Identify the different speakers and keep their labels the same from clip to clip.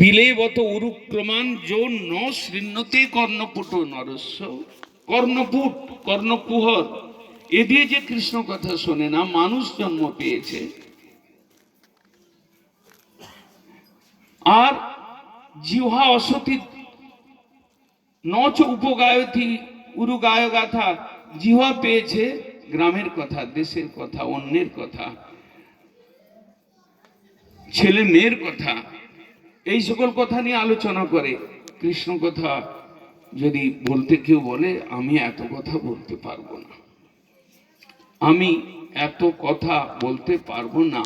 Speaker 1: বিলেবত উরুক্রমান যো ন শৃণ্যতে কর্ণপুট নরস্য। কর্ণপুট, কর্ণকুহর, এ দিয়ে যে কৃষ্ণ কথা শোনে না, মানুষ জন্ম পেয়েছে। আর জিহ্বা অসতী নচ উপগায়তী উরুগায় গাথা, জিহ্বা পেয়েছে গ্রামের কথা, দেশের কথা, অন্যের কথা, ছেলে মেয়ের কথা। এই সকল কথা নিয়ে আলোচনা করে কৃষ্ণ কথা যদি বলতে কেউ বলে, আমি এত কথা বলতে পারব না। আমি এত কথা বলতে পারব না।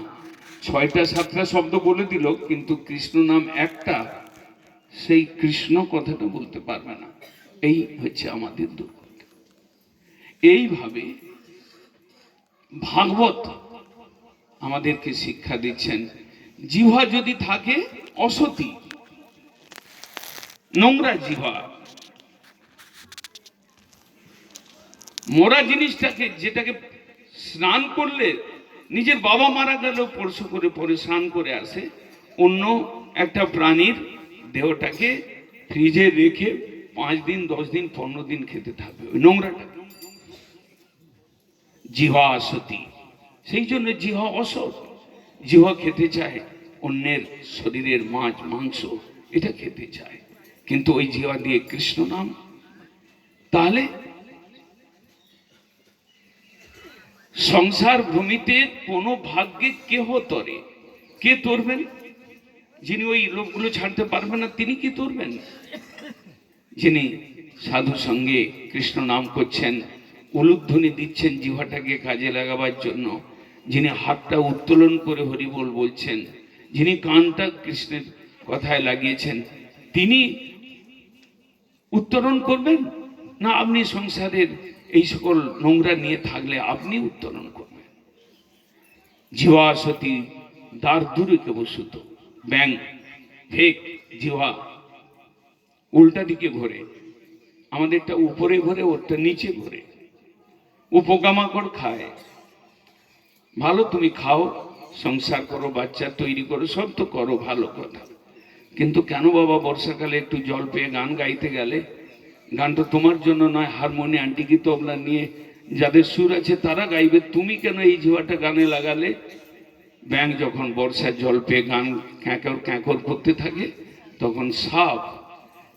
Speaker 1: ছয়টা, সাতটা শব্দ বলে দিল, কিন্তু কৃষ্ণ নাম একটা, সেই কৃষ্ণ কথাটা বলতে পারবে না। এই হচ্ছে আমাদের দুর্গতি এইভাবে ভাগবত আমাদেরকে শিক্ষা দিচ্ছেন। জিহ্বা যদি থাকে অসতী, নোংরা জিহ্বা। মরা জিনিসটাকে, যেটাকে স্নান করলে নিজের বাবা মারা গেল পরশু করে, পরে স্নান করে আসে, অন্য একটা প্রাণীর দেহটাকে ফ্রিজে রেখে পাঁচ দিন, দশ দিন, পনেরো দিন খেতে থাকবে, ওই নোংরাটা। জিহা আসতি সেই জন্য জিহা অসৎ। জিহা খেতে চায় অন্যের শরীরের মাছ, মাংস এটা খেতে চায়। কিন্তু ওই জিহা দিয়ে কৃষ্ণ নাম। তাহলে সংসার ভূমিতে কোনো ভাগ্যে কেহ তরে? কে তরবেন? যিনি ওই লোকগুলো ছাড়তে পারবেন না, তিনি কি তরবেন? যিনি সাধু সঙ্গে কৃষ্ণ নাম করছেন, উলুধ্বনি দিচ্ছেন জিহাটাকে কাজে লাগাবার জন্য, যিনি হাতটা উত্তোলন করে হরিবোল বলছেন যিনি কানটা কৃষ্ণের কথায় লাগিয়েছেন, তিনি উত্তরণ করবেন? না, আপনি সংসারের এই সকল নোংরা নিয়ে থাকলে আপনি উত্তরণ করবেন। জিহা সতী দ্বার দূরে বসুত ব্যাং, ফেক জিহা উল্টা দিকে ঘোরে। আমাদেরটা উপরে ঘোরে, ওরটা নিচে ঘোরে। ও পোকামাকড় খায়। ভালো তুমি খাও সংসার করো, বাচ্চা তৈরি করো, সব তো করো, ভালো কথা। কিন্তু কেন বাবা বর্ষাকালে একটু জল পেয়ে গান গাইতে গেলে? গানটা তোমার জন্য নয়, হারমোনি, আন্টিকি তবলা নিয়ে যাদের সুর আছে তারা গাইবে। তুমি কেন এই জুয়াটা গানে লাগালে? ব্যাং যখন বর্ষার জল পেয়ে গান ক্যাঁকর ক্যাঁকর করতে থাকে, তখন সাপ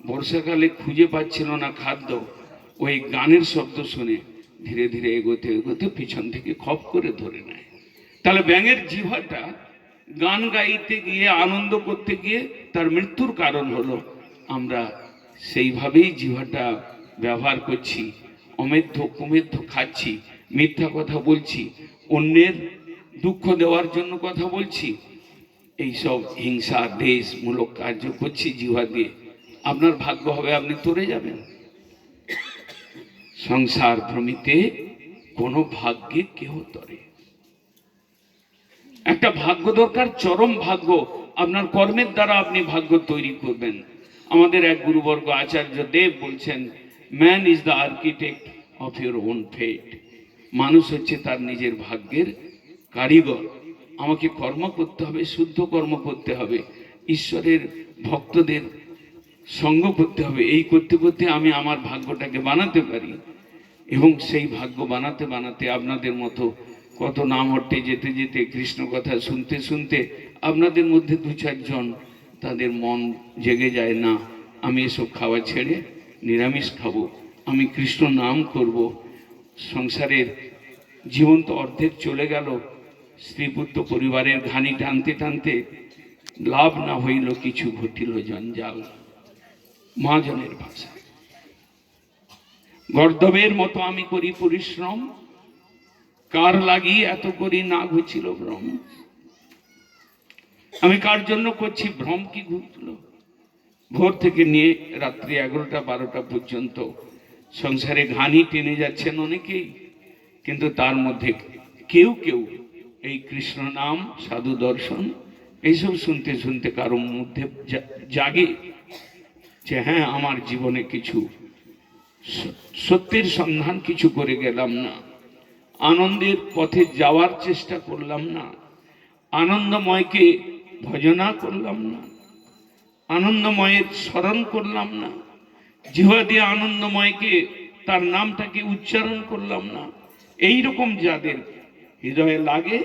Speaker 1: বর্ষাকালে খুঁজে পাচ্ছিল না খাদ্য। ওই গানের শব্দ শুনে ধীরে ধীরে এগোতে এগোতে পিছন থেকে খপ করে ধরে নেয়। তাহলে ব্যাঙের জিভাটা গান গাইতে গিয়ে, আনন্দ করতে গিয়ে তার মৃত্যুর কারণ হলো, আমরা সেইভাবেই জিভাটা ব্যবহার করছি, অমেধ্য কুমেধ্য খাচ্ছি, মিথ্যা কথা বলছি, অন্যের দুঃখ দেওয়ার জন্য কথা বলছি, এইসব হিংসা, দেশমূলক কার্য করছি জিহ্বা দিয়ে। আপনার ভাগ্য হবে, আপনি তরে যাবেন। সংসার ভ্রমিতে কোনো ভাগ্যে কেহ তরে। একটা ভাগ্য দরকার, চরম ভাগ্য। আপনার কর্মের দ্বারা আপনি ভাগ্য তৈরি করবেন। আমাদের এক গুরুবর্গ আচার্য দেব বলছেন man is the architect of your own fate মানুষ হচ্ছে তার নিজের ভাগ্যের কারিগর। আমাকে কর্ম করতে হবে, শুদ্ধ কর্ম করতে হবে। ঈশ্বরের ভক্তদের সঙ্গ করতে হবে। এই করতে করতে আমি আমার ভাগ্যটাকে বানাতে পারি এবং সেই ভাগ্য বানাতে বানাতে আপনাদের মতো কত নাম হট্টে যেতে যেতে, কৃষ্ণ কথা শুনতে শুনতে আপনাদের মধ্যে দু চারজন তাদের মন জেগে যায়, না, আমি এসব খাওয়া ছেড়ে নিরামিষ খাব, আমি কৃষ্ণ নাম করব। সংসারের জীবন তো অর্ধেক চলে গেল স্ত্রী পুত্র পরিবারের ঘানি টানতে টানতে লাভ না হইল, কিছু ঘটিল জঞ্জাল। মহাজনের ভাষা গর্দবের মতো আমি করি পরিশ্রম কার লাগি এত করি না ঘুছিল ভ্রম? আমি কার জন্য করছি ভ্রম কি ঘুরছিল? ভোর থেকে নিয়ে রাত্রি এগারোটা বারোটা পর্যন্ত সংসারে ঘানি টেনে যাচ্ছেন অনেকেই, কিন্তু তার মধ্যে কেউ কেউ এই কৃষ্ণ নাম, সাধু দর্শন এইসব শুনতে শুনতে কারও মধ্যে জাগে যে হ্যাঁ আমার জীবনে কিছু সত্যের সন্ধান কিছু করে গেলাম না। আনন্দের পথে যাওয়ার চেষ্টা করলাম না। আনন্দময়কে ভজনা করলাম না। আনন্দময়ের স্মরণ করলাম না। জিহ্বা দিয়ে আনন্দময়কে তার নামটাকে উচ্চারণ করলাম না এই রকম যাদের হৃদয়ে লাগে,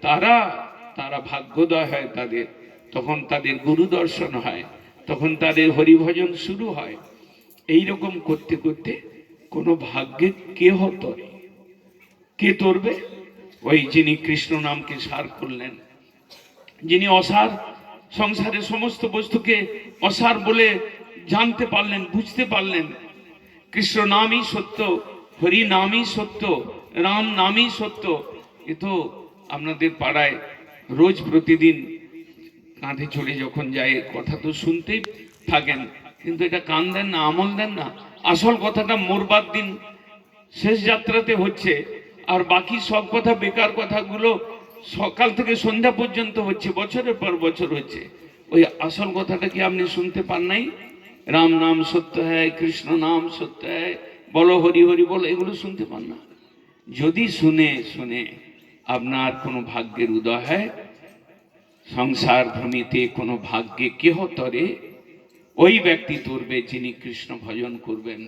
Speaker 1: তারা তারা ভাগ্যোদয় হয় তাদের। তখন তাদের গুরু দর্শন হয়, তখন তাদের হরিভজন শুরু হয়। এই রকম করতে করতে কোনো ভাগ্যে কে হতরে কে তরবে ওই যিনি কৃষ্ণ নামকে সার করলেন, যিনি অসার, সংসারের সমস্ত বস্তুকে অসার বলে জানতে পারলেন, বুঝতে পারলেন, কৃষ্ণ নামই সত্য, হরি নামই সত্য, রাম নামই সত্য, এ তো আপনাদের পাড়ায় রোজ প্রতিদিন কাঁধে চড়ে যখন যায় কথা তো শুনতেই থাকেন, কিন্তু এটা কান দেন না, আমল দেন না। আসল কথাটা মোরবার দিন শেষ যাত্রাতে হচ্ছে আর বাকি সব কথা, বেকার কথাগুলো সকাল থেকে সন্ধ্যা পর্যন্ত হচ্ছে, বছরের পর বছর হচ্ছে। ওই আসল কথাটা কি আপনি শুনতে পান নাই? রাম নাম সত্য হ্যায়, কৃষ্ণ নাম সত্য হ্যায়, বলো হরি হরি বলো, এগুলো শুনতে পান না। যদি শুনে শুনে আপনার কোনো ভাগ্যের উদয় হয়, সংসার ভূমিতে কোনো ভাগ্যে কেহ তরে, ওই ব্যক্তি তরবে যিনি কৃষ্ণ ভজন করবেন,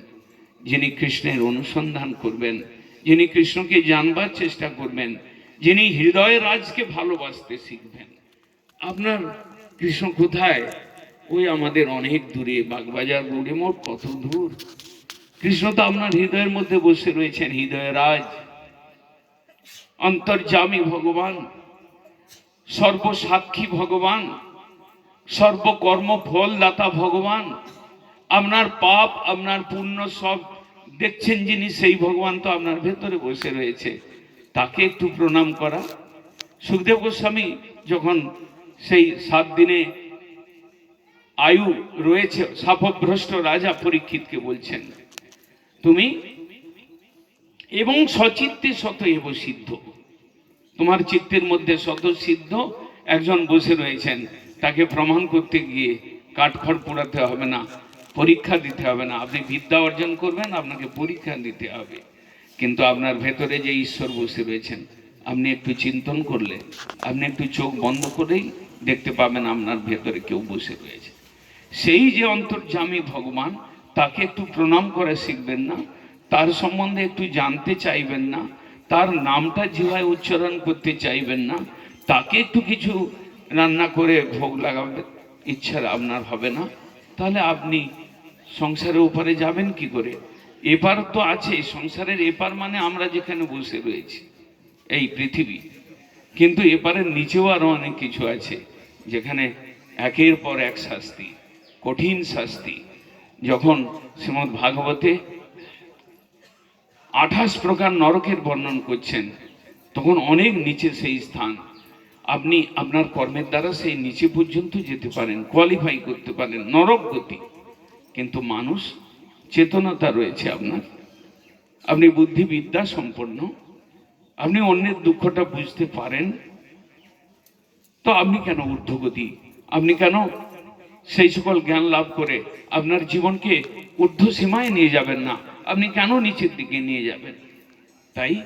Speaker 1: যিনি কৃষ্ণের অনুসন্ধান করবেন যিনি কৃষ্ণকে জানবার চেষ্টা করবেন, যিনি হৃদয় রাজকে ভালোবাসতে শিখবেন। আপনার কৃষ্ণ কোথায়? ওই আমাদের অনেক দূরে, বাগবাজার রোডে মোট কত দূর? কৃষ্ণ তো আপনার হৃদয়ের মধ্যে বসে রয়েছেন, হৃদয় রাজ। অন্তর্জামী ভগবান, সর্বসাক্ষী ভগবান সর্বকর্ম ফল দাতা ভগবান। আপনার পাপ, আপনার পুণ্য সব দেখছেন যিনি, সেই ভগবান তো আপনার ভেতরে বসে রয়েছে। তাকে একটু প্রণাম করা। সুখদেব গোস্বামী যখন সেই সাত দিনে আয়ু রয়েছে, সাপভ্রষ্ট রাজা পরীক্ষিতকে বলছেন, তুমি এবং সচিত্তে শত এব সিদ্ধ। তোমার চিত্তের মধ্যে শত সিদ্ধ একজন বসে রয়েছেন। তাকে প্রমাণ করতে গিয়ে কাঠখড় পোড়াতে হবে না। পরীক্ষা দিতে হবে না। আপনি বিদ্যা অর্জন করবেন, আপনাকে পরীক্ষা দিতে হবে। কিন্তু আপনার ভেতরে যে ঈশ্বর বসে রয়েছেন, আপনি একটু চিন্তন করলে, আপনি একটু চোখ বন্ধ করেই দেখতে পাবেন আপনার ভেতরে কেউ বসে রয়েছে। সেই যে অন্তর্জামী ভগবান, তাকে একটু প্রণাম করে শিখবেন না, তার সম্বন্ধে একটু জানতে চাইবেন না, তার নামটা জিভায় উচ্চারণ করতে চাইবেন না, তাকে একটু কিছু রান্না করে ভোগ লাগাবে ইচ্ছা আপনার হবে না। তাহলে আপনি সংসারের ওপারে যাবেন কি করে? এপার তো আছে, সংসারের এপার মানে আমরা যেখানে বসে রয়েছি, এই পৃথিবী। কিন্তু এপারের নিচেও আরও অনেক কিছু আছে, যেখানে একের পর এক শাস্তি, কঠিন শাস্তি। যখন শ্রীমদ ভাগবতে আঠাশ প্রকার নরকের বর্ণন করছেন, তখন অনেক নিচে সেই স্থান। আপনি আপনার কর্মের দ্বারা সেই নিচে পর্যন্ত যেতে পারেন কোয়ালিফাই করতে পারেন, নরক গতি। কিন্তু মানুষ চেতনতা রয়েছে আপনার। আপনি বুদ্ধিবিদ্যা সম্পন্ন, আপনি অন্যের দুঃখটা বুঝতে পারেন, তো আপনি কেন ঊর্ধ্বগতি? আপনি কেন সেই সকল জ্ঞান লাভ করে আপনার জীবনকে ঊর্ধ্ব সীমায় নিয়ে যাবেন না? আপনি কেন নিচের দিকে নিয়ে যাবেন? তাই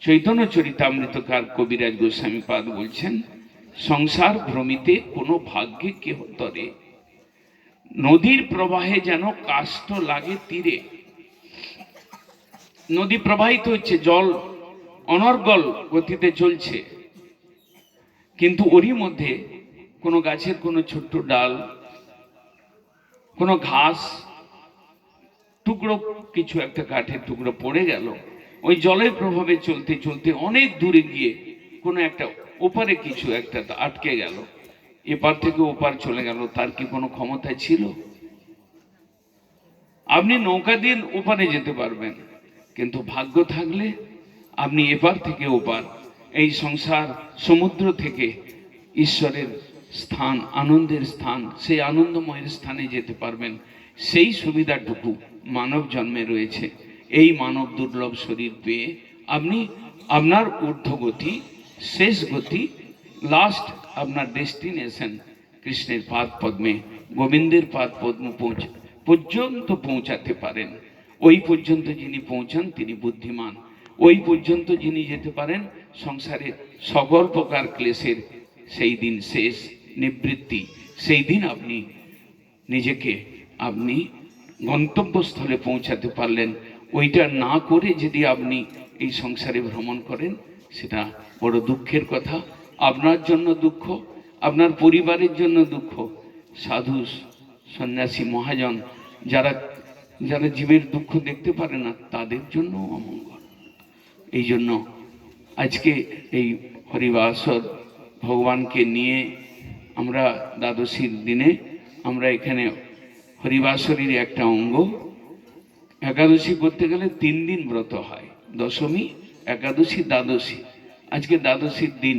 Speaker 1: চৈতন্য চরিতামৃতকার কবিরাজ গোস্বামী পাদ বলছেন, সংসার ভ্রমিতে কোনো ভাগ্যে কেহ তরে। নদীর প্রবাহে যেন কাষ্ট লাগে তীরে। নদী প্রবাহিত হচ্ছে, জল অনর্গল গতিতে চলছে। কিন্তু ওরই মধ্যে কোনো গাছের কোনো ছোট্ট ডাল, কোনো ঘাস, টুকরো কিছু একটা কাঠের টুকরো পড়ে গেল। ওই জলের প্রভাবে চলতে চলতে অনেক দূরে গিয়ে কোনো একটা ওপারে কিছু একটা আটকে গেল। এপার থেকে ওপার চলে গেল, তার কি কোনো ক্ষমতা ছিল? আপনি নৌকা দিয়ে ওপারে যেতে পারবেন, কিন্তু ভাগ্য থাকলে আপনি এপার থেকে ওপার, এই সংসার সমুদ্র থেকে ঈশ্বরের স্থান, আনন্দের স্থান, সেই আনন্দময়ের স্থানে যেতে পারবেন। সেই সুবিধাটুকু মানব জন্মে রয়েছে। এই মানব দুর্লভ শরীর পেয়ে আপনি আপনার ঊর্ধ্বগতি, শেষ গতি লাস্ট আপনার ডেস্টিনেশন কৃষ্ণের পাদ পদ্মে গোবিন্দের পাদ পদ্ম পৌঁছ, পর্যন্ত পৌঁছাতে পারেন। ওই পর্যন্ত যিনি পৌঁছান, তিনি বুদ্ধিমান। ওই পর্যন্ত যিনি যেতে পারেন, সংসারে সকল প্রকার ক্লেশের সেই দিন শেষ, নিবৃত্তি। সেই দিন আপনি নিজেকে, আপনি গন্তব্যস্থলে পৌঁছাতে পারলেন। ওইটা না করে যদি আপনি এই সংসারে ভ্রমণ করেন, সেটা বড় দুঃখের কথা। আপনার জন্য দুঃখ, আপনার পরিবারের জন্য দুঃখ। সাধু, সন্ন্যাসী, মহাজন, যারা যারা জীবের দুঃখ দেখতে পারে না, তাদের জন্য অমঙ্গল। এই জন্য আজকে এই হরিবাসর ভগবানকে নিয়ে আমরা দ্বাদশীর দিনে আমরা এখানে হরিবাসরীর একটা অঙ্গ। একাদশী করতে গেলে তিন দিন ব্রত হয়। দশমী, একাদশী, দ্বাদশী। আজকে দ্বাদশীর দিন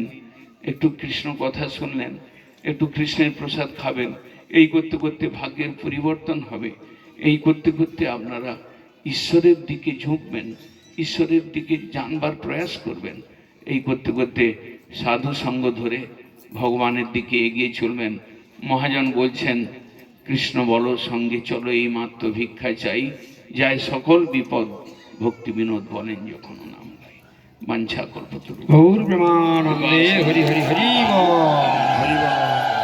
Speaker 1: একটু কৃষ্ণ কথা শুনলেন, একটু কৃষ্ণের প্রসাদ খাবেন, এই করতে করতে ভাগ্যের পরিবর্তন হবে। এই করতে করতে আপনারা ঈশ্বরের দিকে ঝুঁকবেন, ঈশ্বরের দিকে জানবার প্রয়াস করবেন। এই করতে করতে সাধু সঙ্গ ধরে ভগবানের দিকে এগিয়ে চলবেন। মহাজন বলছেন, কৃষ্ণ বল, সঙ্গে চলো, এই মাত্র ভিক্ষা চাই। যায় সকল বিপদ, ভক্তি বিনোদ বলেন যখন নাম গাই मंशा कल्पतरु
Speaker 2: गौर प्रमाण हरि हरि हरि बोल हरि बोल